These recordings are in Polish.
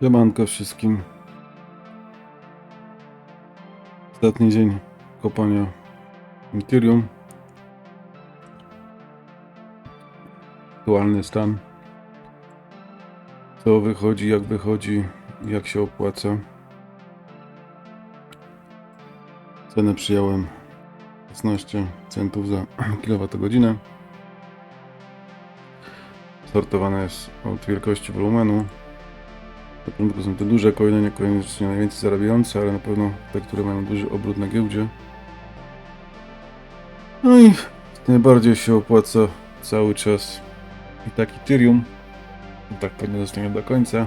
Siemanko wszystkim. Ostatni dzień kopania Ethereum. Aktualny stan. Co wychodzi, jak wychodzi, jak się opłaca. Cenę przyjąłem 16 centów za kilowatogodzinę. Sortowane jest od wielkości wolumenu. Na początku są te duże coiny, niekoniecznie najwięcej zarabiające, ale na pewno te, które mają duży obrót na giełdzie. No i najbardziej się opłaca cały czas i tak Ethereum. Tak pewnie zostanie do końca.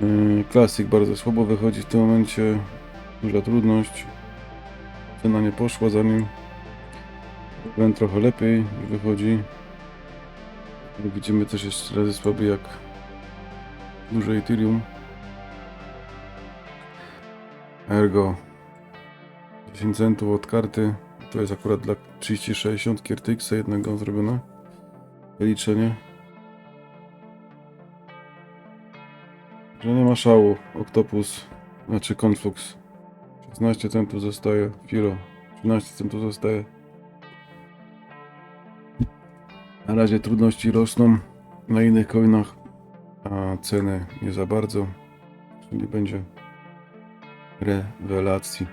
Yy, Classic bardzo słabo wychodzi w tym momencie. Duża trudność. Cena nie poszła za nim. Wręcz trochę lepiej wychodzi. Widzimy też jeszcze razy słaby jak duże Ethereum. Ergo 10 centów od karty. To jest akurat dla 3060 RTX jednego zrobione. Wyliczenie. Że nie ma szału. Octopus, znaczy Conflux. 16 centów zostaje. Firo 13 centów zostaje. Na razie trudności rosną na innych coinach, a ceny nie za bardzo. Nie będzie rewelacji.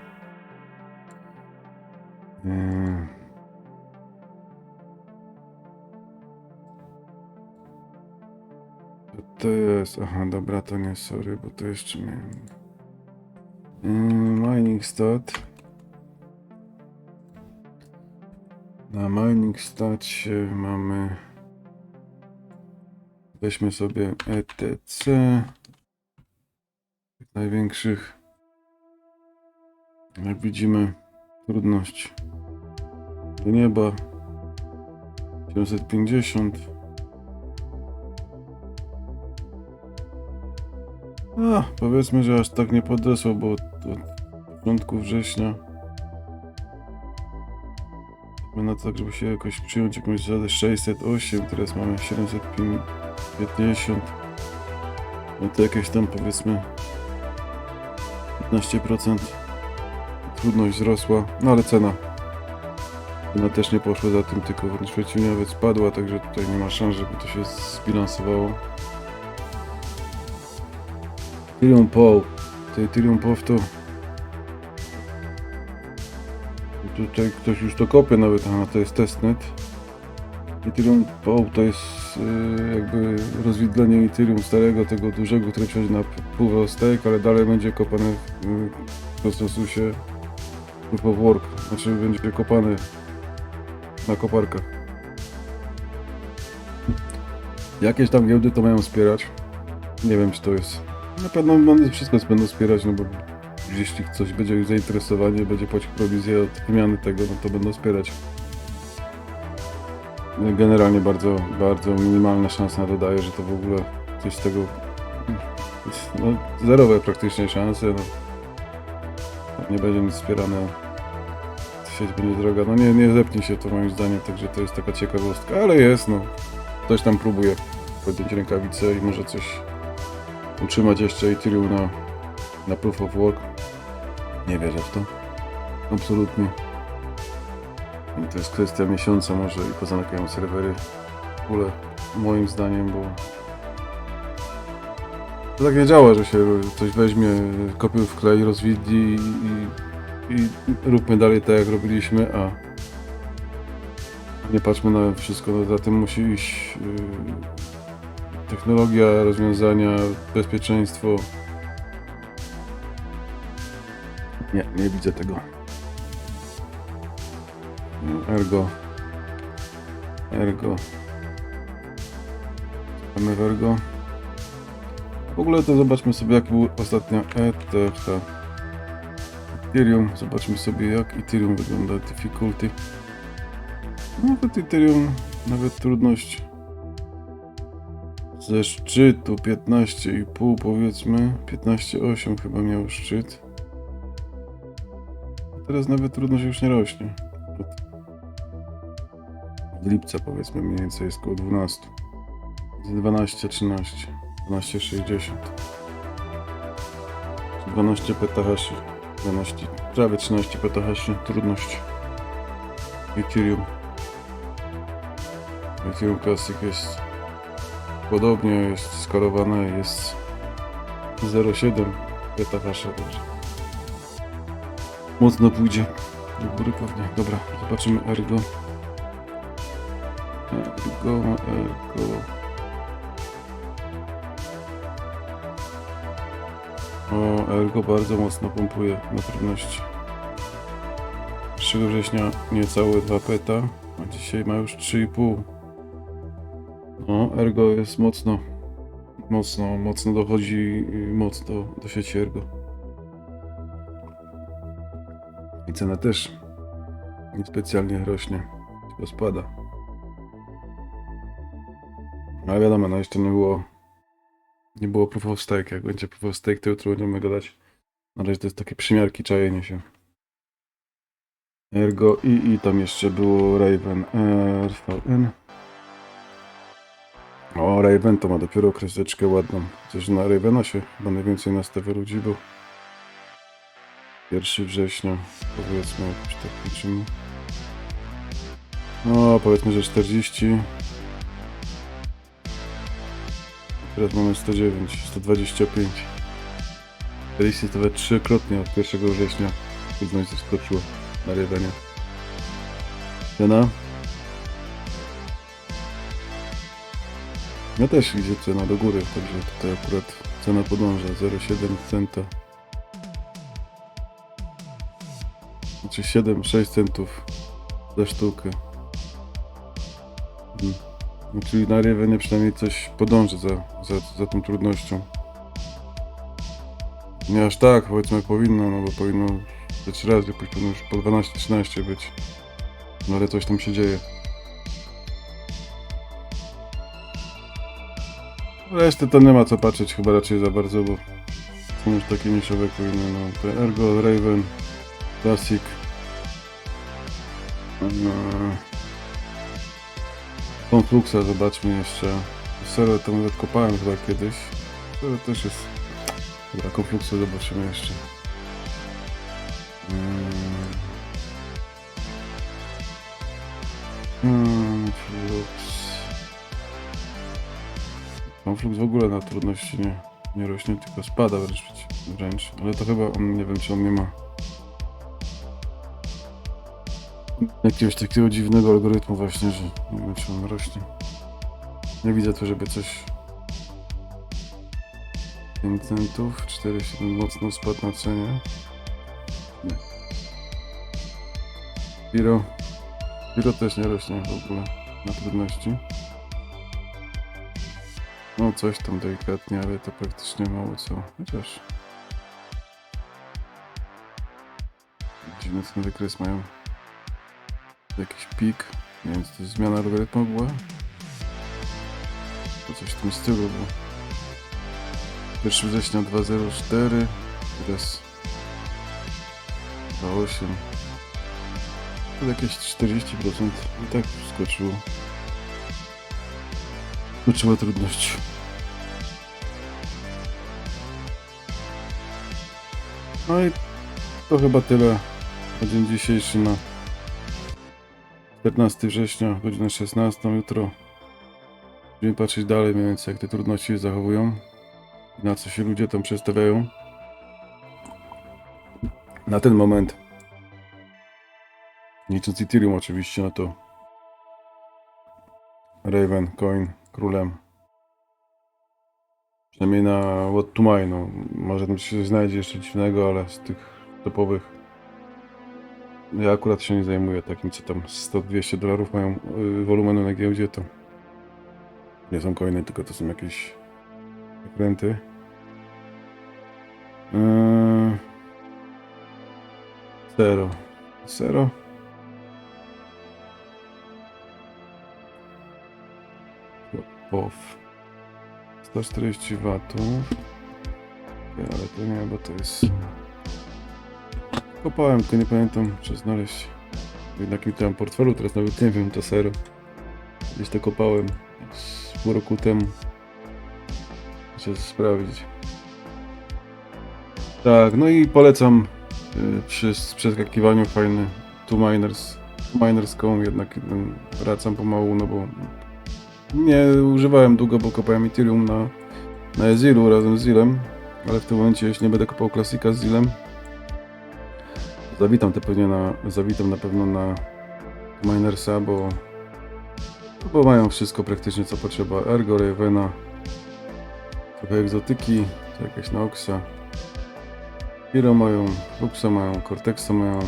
Yy. To jest? Aha, dobra, to nie, sorry, bo to jeszcze miałem. Yy, mining stat. Na mining stacie mamy. Weźmy sobie ETC. Największych. Jak widzimy, trudność do nieba. 750. A, powiedzmy, że aż tak nie podesło, bo od, początku września na to, żeby się jakoś przyjąć jakąś zasadę 608, teraz mamy 750. No to jakieś tam powiedzmy 15% trudność wzrosła, no ale cena. Cena też nie poszła za tym, tylko wręcz przeciwnie nawet spadła, także tutaj nie ma szans, żeby to się zbilansowało. Ethereum Paul. To Ethereum Paul to Tutaj ktoś już to kopie nawet, aha, to jest testnet. Ethereum Paul to jest yy, jakby rozwidlenie Ethereum starego, tego dużego, które przechodzi na stake, ale dalej będzie kopane w, w konsensusie proof of work, znaczy będzie kopany na koparkach. Jakieś tam giełdy to mają wspierać. Nie wiem czy to jest. Na pewno one wszystko będą wspierać, no bo jeśli ktoś będzie zainteresowany, będzie płacił prowizję od wymiany tego, no to będą wspierać. Generalnie bardzo, bardzo minimalna szansa na to daje, że to w ogóle coś z tego... No, zerowe praktycznie szanse, no. Nie będzie nic wspierane. Sieć będzie droga. No nie, nie zepnie się to moim zdaniem, także to jest taka ciekawostka, ale jest, no. Ktoś tam próbuje podjąć rękawice i może coś utrzymać jeszcze Ethereum na, na Proof of Work. Nie wierzę w to. Absolutnie. To jest kwestia miesiąca może i pozamykają serwery. W ogóle moim zdaniem, bo to tak nie działa, że się coś weźmie, kopił w klej, rozwidli i, i róbmy dalej tak jak robiliśmy, a nie patrzmy na wszystko, no, za tym musi iść yy, technologia, rozwiązania, bezpieczeństwo. Nie, nie widzę tego. Ergo. Ergo. Mamy Ergo. W ogóle to zobaczmy sobie jak był ostatnio ETH. Ethereum. Zobaczmy sobie jak Ethereum wygląda. Difficulty. Nawet Ethereum, nawet trudność ze szczytu 15,5 powiedzmy. 15,8 chyba miał szczyt. Teraz nawet trudność już nie rośnie. Lipca powiedzmy mniej więcej jest około 12. 12-13. 12,60 12 petahashi 12, prawie 13 petahashi trudność Ethereum Ethereum Classic jest podobnie, jest skalowane, jest 0,7 petahasha, także mocno pójdzie do góry pewnie. Dobra, zobaczymy Ergo. Ergo, Ergo. O, Ergo bardzo mocno pompuje na trudności. 3 września niecałe 2 peta, a dzisiaj ma już 3,5. No, Ergo jest mocno, mocno, mocno dochodzi moc do, do sieci Ergo. I cena też nie specjalnie rośnie, tylko spada. Ale wiadomo, no jeszcze nie było nie było proof of stake. Jak będzie proof of stake, to jutro będziemy gadać. Na razie to jest takie przymiarki, czajenie się. Ergo i, i tam jeszcze było Raven RVN. O, Raven to ma dopiero kreseczkę ładną. Chociaż na Ravena się chyba najwięcej nastawia ludzi, bo 1 września, powiedzmy, jakoś tak liczymy. No, powiedzmy, że 40. Teraz mamy 109, 125. 40 to we trzykrotnie od 1 września trudność zeskoczyła na Ravenie. Cena? No też idzie cena do góry, także tutaj akurat cena podąża 0,7 centa. Znaczy 7-6 centów za sztukę. Mm. Czyli na Ravenie przynajmniej coś podąży za, za, za tą trudnością. Nie aż tak, powiedzmy powinno, no bo powinno ze 3 razy, powinno już po 12-13 być. No ale coś tam się dzieje. Resztę to nie ma co patrzeć chyba raczej za bardzo, bo są już takie niszowe coiny, no to Ergo, Raven, Classic. No. Konfluxa zobaczmy jeszcze. Sero to nawet kopałem chyba kiedyś. To też jest... Dobra, Konfluxa zobaczymy jeszcze. Mm. Mm, Flux. Konflux w ogóle na trudności nie, nie rośnie, tylko spada wręcz, wręcz. Ale to chyba on, nie wiem czy on nie ma jakiegoś takiego dziwnego algorytmu właśnie, że nie wiem czy on rośnie. Nie widzę tu, żeby coś 5 centów, 4,7 mocno spadł na cenie. Nie. Piro. Piro też nie rośnie w ogóle na trudności. No coś tam delikatnie, ale to praktycznie mało co. Chociaż... Dziwny ten wykres mają. Jakiś pik. Czy to jest zmiana algorytmu była? To coś w tym stylu było. 1 września 2.04, teraz 2.8. To jakieś 40% i tak skoczyło. Skoczyła trudność. No i to chyba tyle na dzień dzisiejszy na 15 września, godzina 16 jutro. Będziemy patrzeć dalej mniej więcej jak te trudności się zachowują. Na co się ludzie tam przestawiają. Na ten moment. Licząc Ethereum oczywiście, no to Raven, Coin, królem. Przynajmniej na What to Mine, no. Może tam się znajdzie jeszcze dziwnego, ale z tych topowych ja akurat się nie zajmuję takim, co tam 100-200 dolarów mają yy, wolumenu na giełdzie, to nie są coiny, tylko to są jakieś renty. Yy... Zero. Zero. Off. 140 watów. Ale to nie, bo to jest... Kopałem, tylko nie pamiętam, czy znaleźć w jakim tam portfelu, teraz nawet nie wiem, to sero. Gdzieś to kopałem z pół roku temu. się sprawdzić. Tak, no i polecam y, przy przeskakiwaniu fajny Two Miners. Two Miners.com jednak y, wracam pomału, no bo nie używałem długo, bo kopałem Ethereum na, na Ezilu razem z Zilem, ale w tym momencie jeśli nie będę kopał klasika z Zilem, zawitam te pewnie na, zawitam na pewno na Minersa, bo, bo mają wszystko praktycznie co potrzeba. Ergo, Ravena, trochę egzotyki, to jakaś Noxa. Hero mają, Luxa mają, Cortexa mają,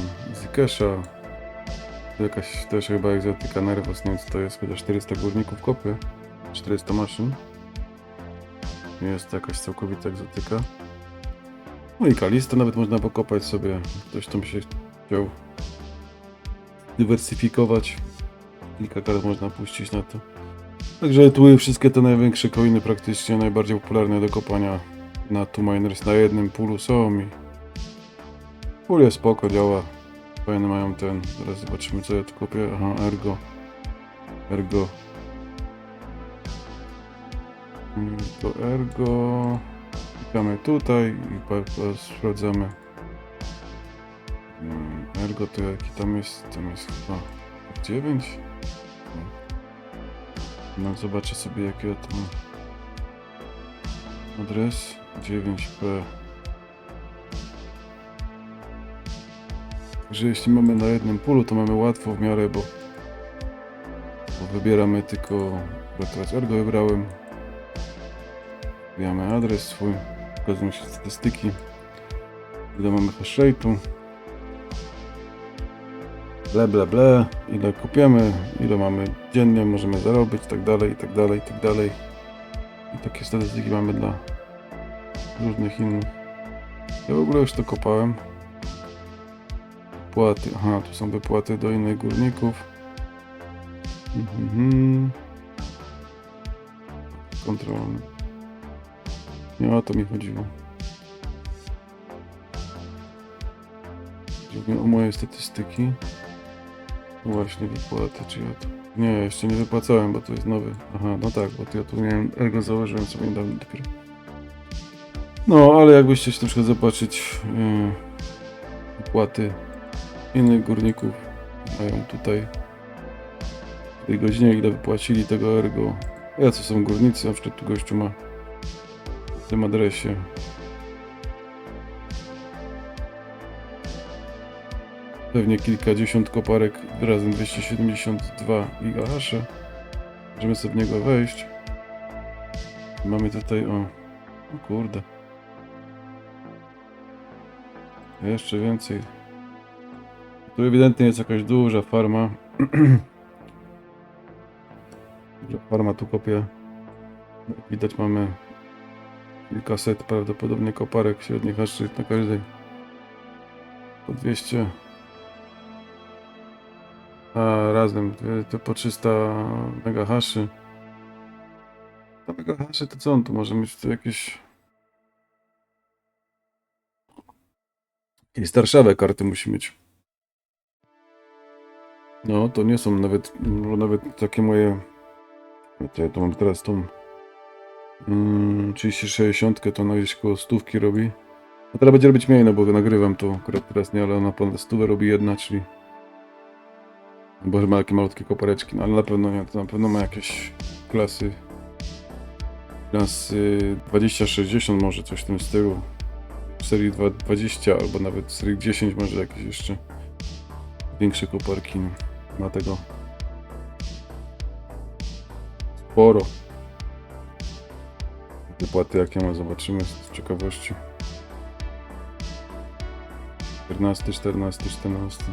Zikesha. Tu jakaś też chyba egzotyka Nervos, nie wiem co to jest, chociaż 400 górników kopy, 400 maszyn. Jest to jakaś całkowita egzotyka. No i Kalisto nawet można pokopać sobie, ktoś tam się chciał dywersyfikować. Kilka kart można puścić na to. Także tu wszystkie te największe coiny praktycznie najbardziej popularne do kopania na Two Miners na jednym pulu są i pool jest spoko, działa. Fajne mają ten, zaraz zobaczymy co ja tu kopię. Aha, Ergo. Ergo. Mm, To Ergo. Klikamy tutaj i sprawdzamy. Mm, Ergo to jaki tam jest? Tam jest chyba 9. No zobaczę sobie jaki ja tu mam adres 9p. Także jeśli mamy na jednym polu, to mamy łatwo w miarę, bo, bo wybieramy tylko, bo teraz Ergo wybrałem. Wbijamy adres swój, pokazują się statystyki, ile mamy hash rate'u. Ble, ble, ble, ile kupiemy, ile mamy dziennie, możemy zarobić, tak dalej, i tak dalej, i tak dalej. I takie statystyki mamy dla różnych innych. Ja w ogóle już to kopałem. Płaty, aha, tu są wypłaty do innych górników. Mhm. Kontrolny. Nie o to mi chodziło. Chodziło o moje statystyki. Właśnie wypłaty, czy ja to... Nie, jeszcze nie wypłacałem, bo to jest nowy. Aha, no tak, bo to ja tu miałem, ergo założyłem sobie niedawno dopiero. No, ale jakbyście chcieli na przykład zobaczyć yy, innych górników, mają tutaj w tej godzinie, ile wypłacili tego ergo. Jacy są górnicy, na przykład tu gościu ma w tym adresie pewnie kilkadziesiąt koparek razem 272 GHz. Możemy sobie w niego wejść. Mamy tutaj, o, o kurde. Jeszcze więcej. Tu ewidentnie jest jakaś duża farma. Farma tu kopie. Widać mamy kilkaset prawdopodobnie koparek średnich haszy na każdej. Po 200 a razem to po 300 megahaszy. To megahaszy to co on tu może mieć? Tu jakieś... Jakieś starszawe karty musi mieć. No, to nie są nawet, no, nawet takie moje... Wiecie, ja tu mam teraz tą... Mm, 3060 to na gdzieś koło stówki robi. No teraz będzie robić mniej, no bo nagrywam to akurat teraz nie, ale ona ponad stówę robi jedna, czyli... Bo ma takie malutkie kopareczki, no ale na pewno nie, to na pewno ma jakieś klasy. Klasy 2060 może coś w tym stylu. W serii 2 20 albo nawet w serii 10 może jakieś jeszcze większe koparki. no. Tego sporo. Wypłaty jakie ma zobaczymy z ciekawości. 14, 14, 14.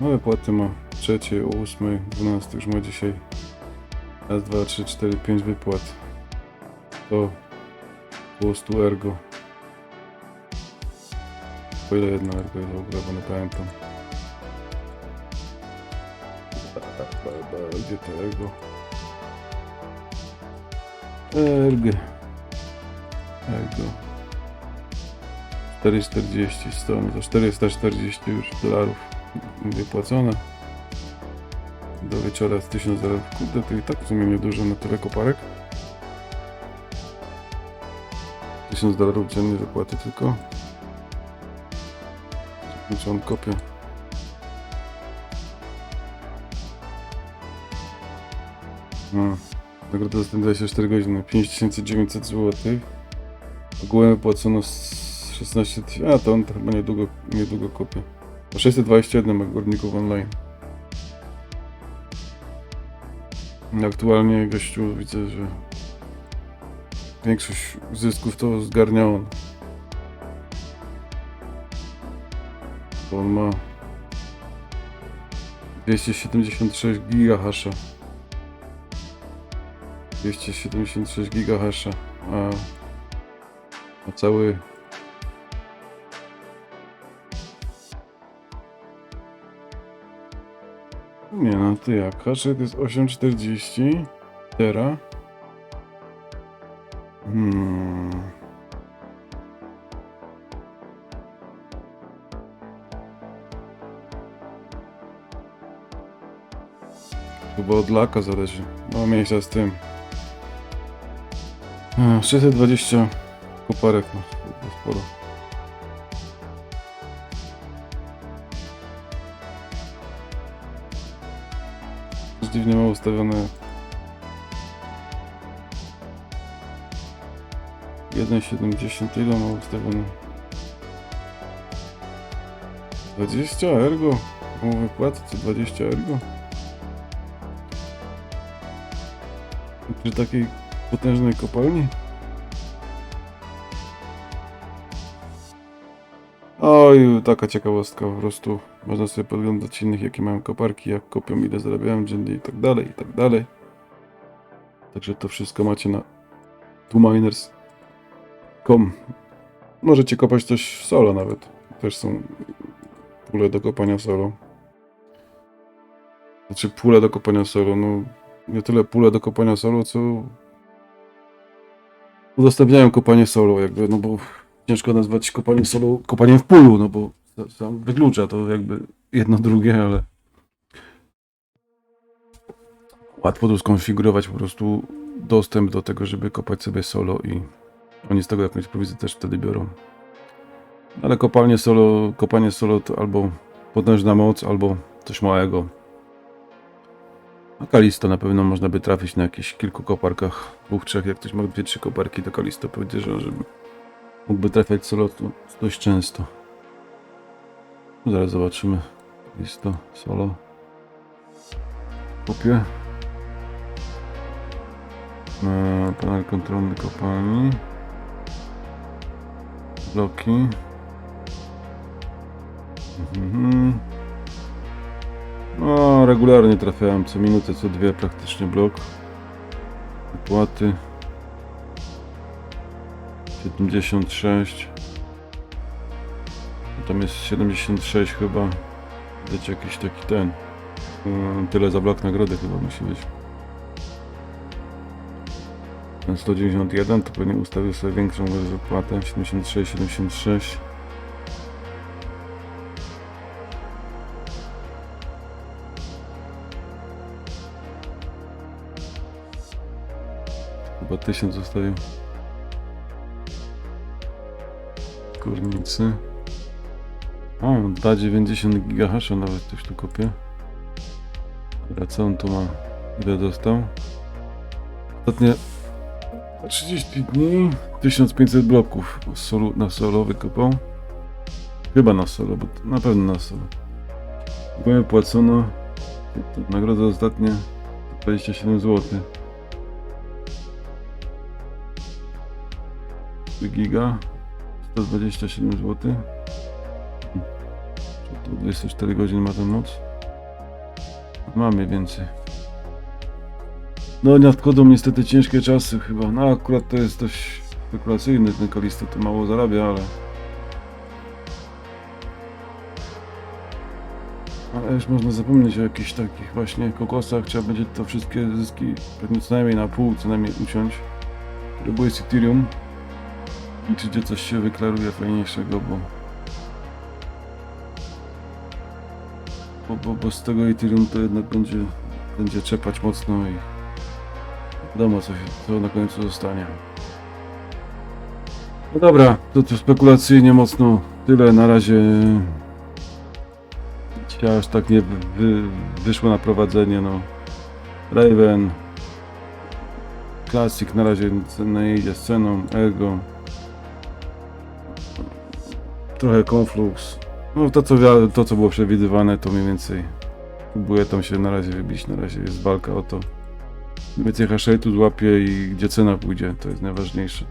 No wypłaty ma trzeciej, o 8, 12 już ma dzisiaj. Raz, dwa, trzy, cztery, pięć wypłat. To było 100 ergo. Po ile jedno ergo jest w ogóle, bo nie pamiętam. Gdzie to ergo? Ergo. Ergo. 440 stron, to 440 już dolarów wypłacone. Do wieczora z 1000 dolarów. Kurde, to i tak w sumie niedużo na tyle koparek. 1000 dolarów dziennie zapłaty tylko. Czy on kopie? No, nagroda za ten 24 godziny, 5900 zł. Ogółem wypłacono z 16 tysięcy, a to on to chyba niedługo, niedługo kopie. O 621 ma górników online. Aktualnie gościu widzę, że większość zysków to zgarnia on. Bo on ma 276 giga hasza. 276 giga hasza, a, a cały Nie no, to jak? Hasze to jest 8,40 Tera. Hmm. Chyba od laka zależy. No mniejsza z tym. A, 620 koparek, no, sporo. Dziwnie ma ustawione 1,70 ile ma ustawione? 20 ergo? Płaty co 20 ergo? Przy takiej potężnej kopalni? Oj, taka ciekawostka, po prostu można sobie podglądać innych, jakie mają koparki, jak kopią, ile zarabiają dziennie i tak dalej, i tak dalej. Także to wszystko macie na twominers.com Możecie kopać też w solo nawet. Też są pule do kopania solo. Znaczy pule do kopania solo, no nie tyle pule do kopania solo, co udostępniają kopanie solo, jakby, no bo ciężko nazwać kopanie solo kopaniem w pulu, no bo sa- sam wyklucza to jakby jedno drugie, ale łatwo tu skonfigurować po prostu dostęp do tego, żeby kopać sobie solo i oni z tego jakąś prowizję też wtedy biorą. Ale kopalnie solo, kopanie solo to albo potężna moc, albo coś małego. A Kalisto na pewno można by trafić na jakichś kilku koparkach, dwóch, trzech. Jak ktoś ma dwie, trzy koparki, to Kalisto powiedział, że mógłby trafiać solo dość często. Zaraz zobaczymy. Kalisto, solo. Kopię. Eee, Panel kontrolny kopalni. Bloki. Mhm. No, regularnie trafiałem co minutę, co dwie praktycznie blok. Wypłaty. 76. Tam jest 76 chyba. Widać jakiś taki ten. Yy, Tyle za blok nagrody chyba musi być. Ten 191 to pewnie ustawił sobie większą wypłatę. 76, 76. Chyba 1000 zostawił. Górnicy. O, da 90 GHz nawet ktoś tu kopie. Dobra, co on tu ma? Ile dostał? Ostatnie 30 dni 1500 bloków solu, na solo wykopał. Chyba na solo, bo na pewno na solo. Byłem płacono nagroda ostatnia 27 zł. Giga 127 zł. To 24 godziny ma tę moc. Mamy więcej. No nadchodzą niestety ciężkie czasy chyba. No akurat to jest dość spekulacyjny ten Kalisto, to mało zarabia, ale... Ale już można zapomnieć o jakichś takich właśnie kokosach, trzeba będzie to wszystkie zyski pewnie co najmniej na pół, co najmniej uciąć. Próbuję z Ethereum. Gdzie coś się wyklaruje fajniejszego, bo... Bo, bo, bo z tego Ethereum to jednak będzie, będzie czepać mocno i wiadomo co, co na końcu zostanie. No dobra, to tu spekulacyjnie mocno tyle. Na razie dzisiaj aż tak nie wy, wy, wyszło na prowadzenie. No. Raven, Classic na razie nie idzie ceną, Ego, trochę Conflux. No to co, to co było przewidywane to mniej więcej próbuję tam się na razie wybić. Na razie jest walka o to. Mniej więcej hashtag złapię i gdzie cena pójdzie, to jest najważniejsze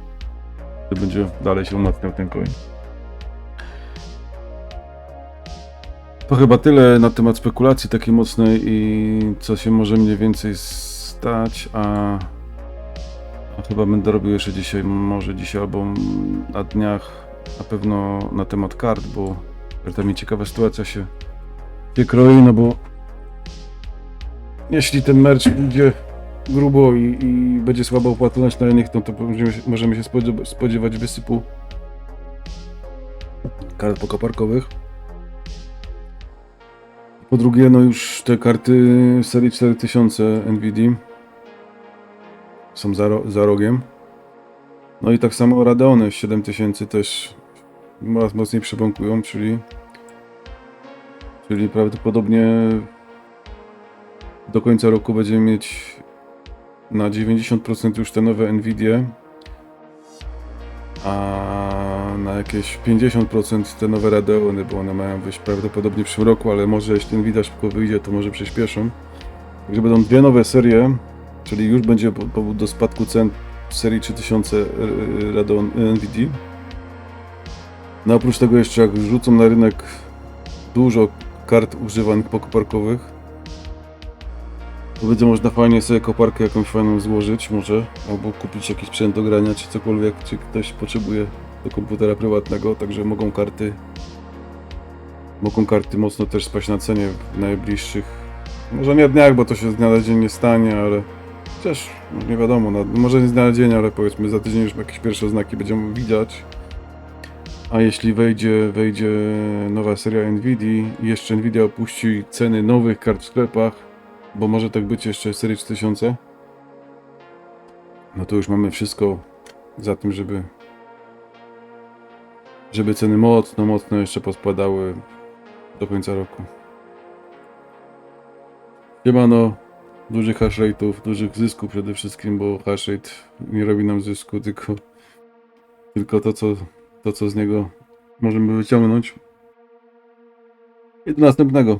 to będzie dalej się umacniał ten coin. To chyba tyle na temat spekulacji takiej mocnej i co się może mniej więcej stać, a, a chyba będę robił jeszcze dzisiaj, może dzisiaj albo na dniach na pewno na temat kart, bo ta mi ciekawa sytuacja się, się no bo jeśli ten merch będzie grubo i, i będzie słaba opłacalność na innych, no to możemy się, możemy się spodziewa- spodziewać wysypu kart pokoparkowych. Po drugie, no już te karty serii 4000 NVIDIA są za, ro- za rogiem. No i tak samo Radeony 7000 też mocniej przebąkują, czyli czyli prawdopodobnie do końca roku będziemy mieć na 90% już te nowe Nvidia, a na jakieś 50% te nowe Radeony, bo one mają wyjść prawdopodobnie w przyszłym roku, ale może jeśli Nvidia szybko wyjdzie, to może przyspieszą. Także będą dwie nowe serie, czyli już będzie po- powód do spadku cen serii 3000 r- r- Radeon Nvidia. No oprócz tego jeszcze jak wrzucą na rynek dużo kart używanych pokoparkowych, to będzie można fajnie sobie koparkę jakąś fajną złożyć może, albo kupić jakiś sprzęt do grania, czy cokolwiek, czy ktoś potrzebuje do komputera prywatnego, także mogą karty mogą karty mocno też spaść na cenie w najbliższych, może nie dniach, bo to się z dnia na dzień nie stanie, ale chociaż no nie wiadomo, no, może nie na dzień, ale powiedzmy za tydzień już jakieś pierwsze oznaki będziemy widać. A jeśli wejdzie, wejdzie nowa seria Nvidia i jeszcze Nvidia opuści ceny nowych kart w sklepach, bo może tak być jeszcze w serii 3000, no to już mamy wszystko za tym, żeby żeby ceny mocno, mocno jeszcze pospadały do końca roku. Siemano, dużych hash rate'ów, dużych zysków przede wszystkim, bo hash rate nie robi nam zysku, tylko, tylko to, co, to, co z niego możemy wyciągnąć. I do następnego.